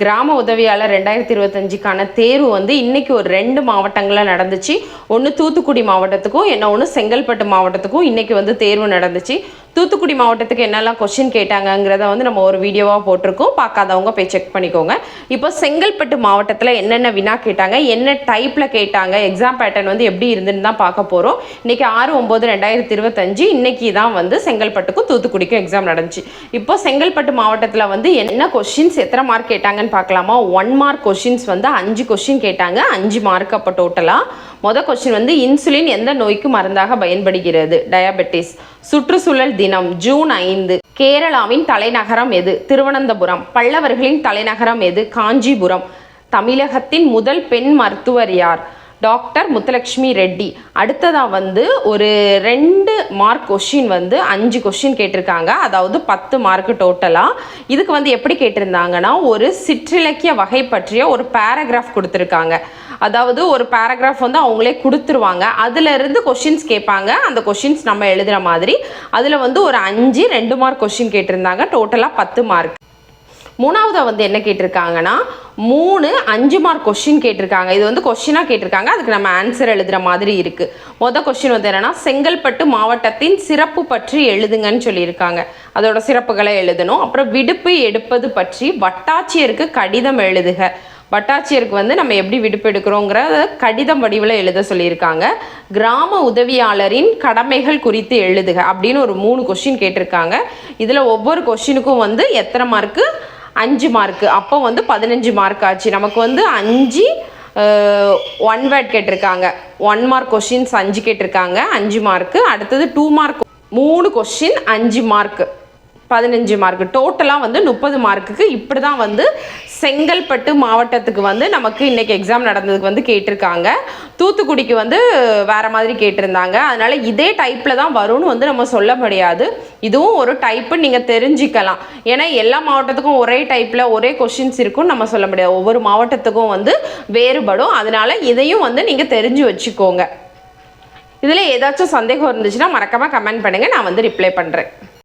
கிராம உதவியாளர் ரெண்டாயிரத்தி இருபத்தஞ்சுக்கான தேர்வு வந்து இன்னைக்கு ஒரு ரெண்டு மாவட்டங்களில் நடந்துச்சு. ஒன்று தூத்துக்குடி மாவட்டத்துக்கும் என்ன ஒன்று செங்கல்பட்டு மாவட்டத்துக்கும் இன்னைக்கு வந்து தேர்வு நடந்துச்சு. தூத்துக்குடி மாவட்டத்துக்கு என்னெல்லாம் கொஷின் கேட்டாங்கங்கிறத வந்து நம்ம ஒரு வீடியோவாக போட்டிருக்கோம். பார்க்காதவங்க போய் செக் பண்ணிக்கோங்க. இப்போ செங்கல்பட்டு மாவட்டத்தில் என்னென்ன வினா கேட்டாங்க? என்ன டைப்பில் கேட்டாங்க? எக்ஸாம் பேட்டர்ன் வந்து எப்படி இருந்துன்னு தான் பார்க்க போகிறோம் இன்றைக்கி ஆறு ஒம்பது ரெண்டாயிரத்தி இருபத்தஞ்சு இன்னைக்கு தான் வந்து செங்கல்பட்டுக்கும் தூத்துக்குடிக்கும் எக்ஸாம் நடந்துச்சு. இப்போ செங்கல்பட்டு மாவட்டத்தில் வந்து என்ன கொஷின்ஸ் எத்தனை மார்க் கேட்டாங்கன்னு பார்க்கலாமா? ஒன் மார்க் கொஷின்ஸ் வந்து அஞ்சு கொஷின் கேட்டாங்க. அஞ்சு மார்க் அப்போ டோட்டலாக மொதல் கொஸ்டின் வந்து இன்சுலின் எந்த நோய்க்கு மருந்தாக பயன்படுகிறது? டயபெட்டிஸ் சுற்றுச்சூழல் தினம் ஜூன் ஐந்து. கேரளாவின் தலைநகரம் எது? திருவனந்தபுரம். பல்லவர்களின் தலைநகரம் எது? காஞ்சிபுரம். தமிழகத்தின் முதல் பெண் மருத்துவர் யார்? டாக்டர் முத்துலக்ஷ்மி ரெட்டி. அடுத்ததாக வந்து ஒரு ரெண்டு மார்க் கொஷின் வந்து அஞ்சு கொஷின் கேட்டிருக்காங்க. அதாவது பத்து மார்க் டோட்டலாக இதுக்கு வந்து எப்படி கேட்டிருந்தாங்கன்னா ஒரு சிற்றிலக்கிய வகை பற்றிய ஒரு பேராகிராஃப் கொடுத்துருக்காங்க. அதாவது ஒரு பேராகிராஃப் வந்து அவங்களே கொடுத்துருவாங்க. அதுலருந்து கொஷின்ஸ் கேட்பாங்க. அந்த கொஷின்ஸ் நம்ம எழுதுகிற மாதிரி. அதில் வந்து ஒரு அஞ்சு ரெண்டு மார்க் கொஷின் கேட்டிருந்தாங்க. டோட்டலாக பத்து மார்க் மூணாவதாக வந்து என்ன கேட்டிருக்காங்கன்னா மூணு அஞ்சு மார்க் கொஷின் கேட்டிருக்காங்க. இது வந்து கொஷினாக கேட்டிருக்காங்க. அதுக்கு நம்ம ஆன்சர் எழுதுகிற மாதிரி இருக்குது மொதல் கொஷின் வந்து என்னென்னா செங்கல்பட்டு மாவட்டத்தின் சிறப்பு பற்றி எழுதுங்கன்னு சொல்லியிருக்காங்க. அதோட சிறப்புகளை எழுதணும். அப்புறம் விடுப்பு எடுப்பது பற்றி வட்டாட்சியருக்கு கடிதம் எழுதுக. வட்டாட்சியருக்கு வந்து நம்ம எப்படி விடுப்பு எடுக்கிறோங்கிறத கடிதம் வடிவில் எழுத சொல்லியிருக்காங்க. கிராம உதவியாளரின் கடமைகள் குறித்து எழுதுக அப்படின்னு ஒரு மூணு கொஷின் கேட்டிருக்காங்க. இதில் ஒவ்வொரு கொஷினுக்கும் வந்து எத்தனை மார்க்கு அஞ்சு மார்க்கு அப்போ வந்து பதினஞ்சு மார்க் ஆச்சு. நமக்கு வந்து அஞ்சு ஒன் வேர்ட் கேட்டிருக்காங்க. ஒன் மார்க் கொஷின்ஸ் அஞ்சு கேட்டிருக்காங்க. அஞ்சு மார்க்கு அடுத்தது டூ மார்க் மூணு கொஷின் அஞ்சு மார்க்கு பதினஞ்சு மார்க் டோட்டலாக வந்து முப்பது மார்க்குக்கு இப்படி தான் வந்து செங்கல்பட்டு மாவட்டத்துக்கு வந்து நமக்கு இன்றைக்கி எக்ஸாம் நடந்ததுக்கு வந்து கேட்டிருக்காங்க. தூத்துக்குடிக்கு வந்து வேறு மாதிரி கேட்டிருந்தாங்க. அதனால் இதே டைப்பில் தான் வரும்னு வந்து நம்ம சொல்ல முடியாது. இதுவும் ஒரு டைப்பு நீங்கள் தெரிஞ்சுக்கலாம். ஏன்னா எல்லா மாவட்டத்துக்கும் ஒரே டைப்பில் ஒரே கொஷின்ஸ் இருக்கும்னு நம்ம சொல்ல முடியாது. ஒவ்வொரு மாவட்டத்துக்கும் வந்து வேறுபடும். அதனால் இதையும் வந்து நீங்கள் தெரிஞ்சு வச்சுக்கோங்க. இதில் ஏதாச்சும் சந்தேகம் இருந்துச்சுன்னா மறக்காமல் கமெண்ட் பண்ணுங்கள் நான் வந்து ரிப்ளை பண்ணுறேன்